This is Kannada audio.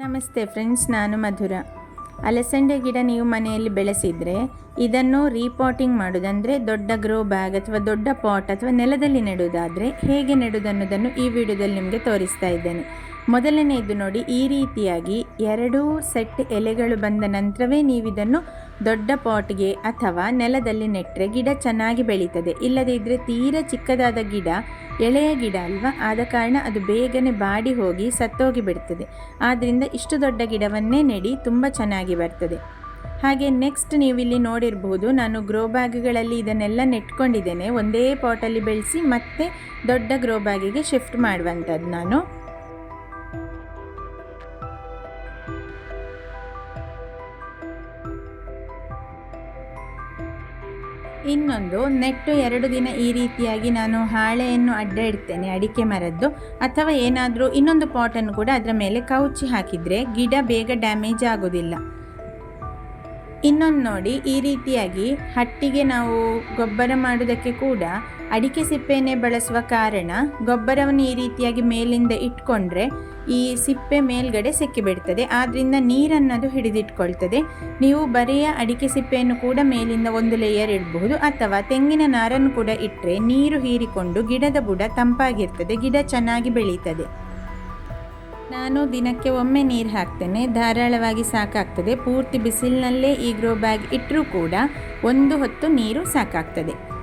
ನಮಸ್ತೆ ಫ್ರೆಂಡ್ಸ್, ನಾನು ಮಧುರ. ಅಲಸಂಡೆ ಗಿಡ ನೀವು ಮನೆಯಲ್ಲಿ ಬೆಳೆಸಿದರೆ ಇದನ್ನು ರೀಪಾಟಿಂಗ್ ಮಾಡೋದಂದರೆ ದೊಡ್ಡ ಗ್ರೋ ಬ್ಯಾಗ್ ಅಥವಾ ದೊಡ್ಡ ಪಾಟ್ ಅಥವಾ ನೆಲದಲ್ಲಿ ನೆಡುವುದಾದರೆ ಹೇಗೆ ನೆಡುವುದನ್ನೋದನ್ನು ಈ ವಿಡಿಯೋದಲ್ಲಿ ನಿಮಗೆ ತೋರಿಸ್ತಾ ಇದ್ದೇನೆ. ಮೊದಲನೆಯದು ನೋಡಿ, ಈ ರೀತಿಯಾಗಿ ಎರಡೂ ಸೆಟ್ ಎಲೆಗಳು ಬಂದ ನಂತರವೇ ನೀವು ಇದನ್ನು ದೊಡ್ಡ ಪಾಟ್ಗೆ ಅಥವಾ ನೆಲದಲ್ಲಿ ನೆಟ್ಟರೆ ಗಿಡ ಚೆನ್ನಾಗಿ ಬೆಳೀತದೆ. ಇಲ್ಲದೇ ಇದ್ದರೆ ತೀರ ಚಿಕ್ಕದಾದ ಗಿಡ, ಎಳೆಯ ಗಿಡ ಅಲ್ವಾ? ಆದ ಕಾರಣ ಅದು ಬೇಗನೆ ಬಾಡಿ ಹೋಗಿ ಸತ್ತೋಗಿ ಬಿಡ್ತದೆ. ಆದ್ದರಿಂದ ಇಷ್ಟು ದೊಡ್ಡ ಗಿಡವನ್ನೇ ನೆಡಿ, ತುಂಬ ಚೆನ್ನಾಗಿ ಬರ್ತದೆ. ಹಾಗೆ ನೆಕ್ಸ್ಟ್ ನೀವು ಇಲ್ಲಿ ನೋಡಿರಬಹುದು ನಾನು ಗ್ರೋ ಬ್ಯಾಗ್ಗಳಲ್ಲಿ ಇದನ್ನೆಲ್ಲ ನೆಟ್ಕೊಂಡಿದ್ದೇನೆ. ಒಂದೇ ಪಾಟಲ್ಲಿ ಬೆಳೆಸಿ ಮತ್ತೆ ದೊಡ್ಡ ಗ್ರೋ ಬ್ಯಾಗಿಗೆ ಶಿಫ್ಟ್ ಮಾಡುವಂಥದ್ದು ನಾನು. ಇನ್ನೊಂದು, ನೆಟ್ಟು ಎರಡು ದಿನ ಈ ರೀತಿಯಾಗಿ ನಾನು ಹಾಳೆಯನ್ನು ಅಡ್ಡ ಇಡ್ತೇನೆ ಅಡಿಕೆ ಮರದ್ದು. ಅಥವಾ ಏನಾದರೂ ಇನ್ನೊಂದು ಪಾಟನ್ನು ಕೂಡ ಅದರ ಮೇಲೆ ಕೌಚಿ ಹಾಕಿದರೆ ಗಿಡ ಬೇಗ ಡ್ಯಾಮೇಜ್ ಆಗೋದಿಲ್ಲ ಇನ್ನೊಂದು ನೋಡಿ, ಈ ರೀತಿಯಾಗಿ ಹಟ್ಟಿಗೆ ನಾವು ಗೊಬ್ಬರ ಮಾಡೋದಕ್ಕೆ ಕೂಡ ಅಡಿಕೆ ಸಿಪ್ಪೆಯನ್ನೇ ಬಳಸುವ ಕಾರಣ ಗೊಬ್ಬರವನ್ನು ಈ ರೀತಿಯಾಗಿ ಮೇಲಿಂದ ಇಟ್ಕೊಂಡ್ರೆ ಈ ಸಿಪ್ಪೆ ಮೇಲ್ಗಡೆ ಸಿಕ್ಕಿಬಿಡ್ತದೆ. ಆದ್ದರಿಂದ ನೀರನ್ನದು ಹಿಡಿದಿಟ್ಕೊಳ್ತದೆ. ನೀವು ಬರೆಯ ಅಡಿಕೆ ಸಿಪ್ಪೆಯನ್ನು ಕೂಡ ಮೇಲಿಂದ ಒಂದು ಲೇಯರ್ ಇಡಬಹುದು. ಅಥವಾ ತೆಂಗಿನ ನಾರನ್ನು ಕೂಡ ಇಟ್ಟರೆ ನೀರು ಹೀರಿಕೊಂಡು ಗಿಡದ ಬುಡ ತಂಪಾಗಿರ್ತದೆ, ಗಿಡ ಚೆನ್ನಾಗಿ ಬೆಳೀತದೆ. ನಾನು ದಿನಕ್ಕೆ ಒಮ್ಮೆ ನೀರು ಹಾಕ್ತೇನೆ. ಧಾರಾಳವಾಗಿ ಸಾಕಾಗ್ತದೆ. ಪೂರ್ತಿ ಬಿಸಿಲಿನಲ್ಲೇ ಈ ಗ್ರೋ ಬ್ಯಾಗ್ ಇಟ್ಟರೂ ಕೂಡ ಒಂದು ಹೊತ್ತು ನೀರು ಸಾಕಾಗ್ತದೆ.